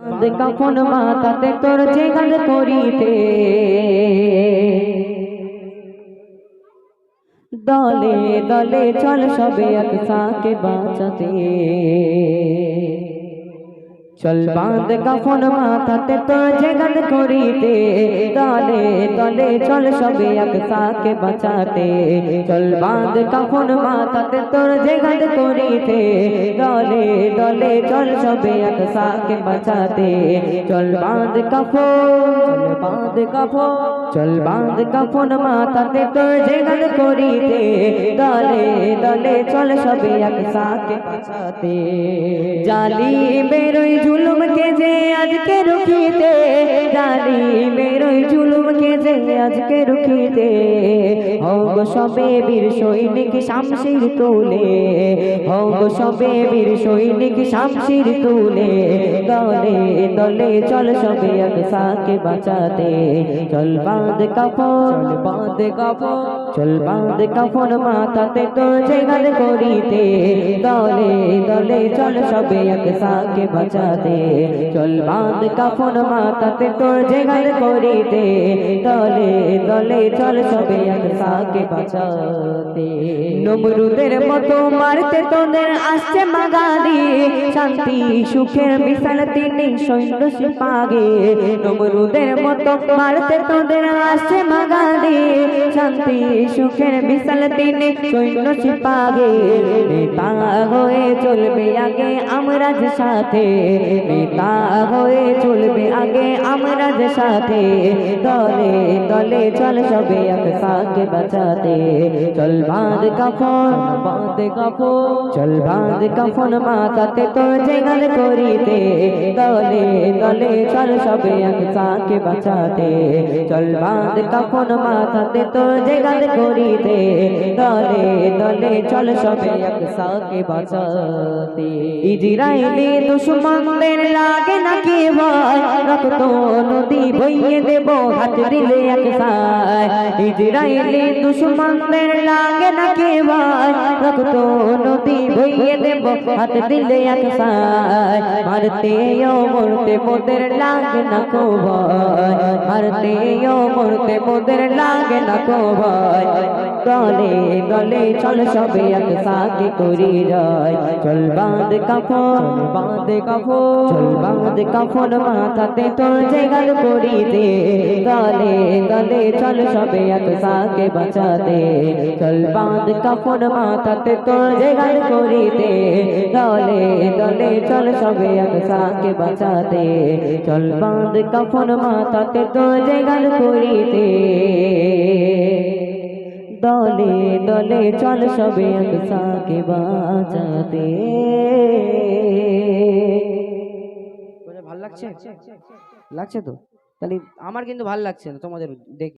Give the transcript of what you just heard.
কখন মাতাতে তোর জেগাল করিতে দলে দলে চল সবে আকসাকে বাঁচাতে। চল বাঁধ কাফন মাথাতে তোর জেগাল করিতে দলে দলে চল সবে আকসাকে বাঁচাতে। চল বাঁধ কাফন মাথাতে তোর জেগাল করিতে দলে দলে চল সবে আকসাকে বাঁচাতে। চল বাঁধ কাফন বাঁধ কাফন চল বাঁধ কাফন মাথাতে তোর জেগাল করিতে। দলে দলে চল সবে আকসাকে বাঁচাতে। জালি বেরোই জুলুম কে যে আজকে রুখিতে জালি বেরোই জুলুম কে যে আজকে রুখিতে হোক সবে বীর সৈনিক শামশির তুলে হোক সবে বীর সৈনিক শামশির তুলে দলে দলে চল সবে আকসাকে বাঁচাতে চল বাঁধ কাফন বাঁধ কাফন। চল বাঁধ কাফন মাথাতে তোর জেগাল করিতে দলে দলে চল সবে আকসাকে বাঁচাতে চল বাঁধ কাফন মাথাতে তোর জেগাল করিতে, দলে দলে চল সবে আকসাকে বাঁচাতে। নমরুদের মতো মারতে তোদের আসছে মাগাদি, শান্তি সুখের বিশাল তিনি সৈন্য পাগে নমরুদের মতো মারতে তোদের আসছে মাগাদি, শান্তি সুখের বিশাল তিনি সৈন্য পাগে নেতা হয়ে চলবে আগে আমরা সাথে, নেতা হয়ে চলবে আমরা যে সাথে দলে দলে চল সবে একসাথে বাঁচাতে। চল বাঁধ কাফন বাঁধ কাফন, চল বাঁধ কাফন মাথাতে তোর জেগাল করিতে। দলে দলে চল সবে একসাথে বাঁচাতে। চল বাঁধ কাফন মাথাতে তোর জেগাল করিতে। দলে দলে চল সবে একসাথে বাঁচাতে। ইজরাইলি দুশ্মনদের লাগে নাকি ভয়? রক্ত নদী বইয়ে দেব হাত দিলে এক সায় দুশ্মনদের লাগে নাকি ভয় রক্ত নদী বইয়ে দেব, হাত দিলে এক সায়। মারতে ও মরতে মোদের লাগে না কো ভয়। মারতে ও মরতে মোদের লাগে না কো ভয়। দলে দলে চল সবে এক সাথে করি যায় চল বাঁধ কাফন বাঁধ কাফন, চল বাঁধ কাফন মাথাতে তোর জেগাল করিতে দলে দলে চল সবে এক সাথে বাঁচাতে। চল বাঁধ কাফন মাথাতে তোর জেগাল করিতে। দলে দলে চল সবে এক সাথে বাঁচাতে। চল বাঁধ কাফন মাথাতে তোর জেগাল করিতে। দলে দলে চল সবে একসাকে বাঁচাতে। ভালো লাগছে? লাগছে তো? তাহলে আমার কিন্তু ভালো লাগছে না তোমাদের দেখে।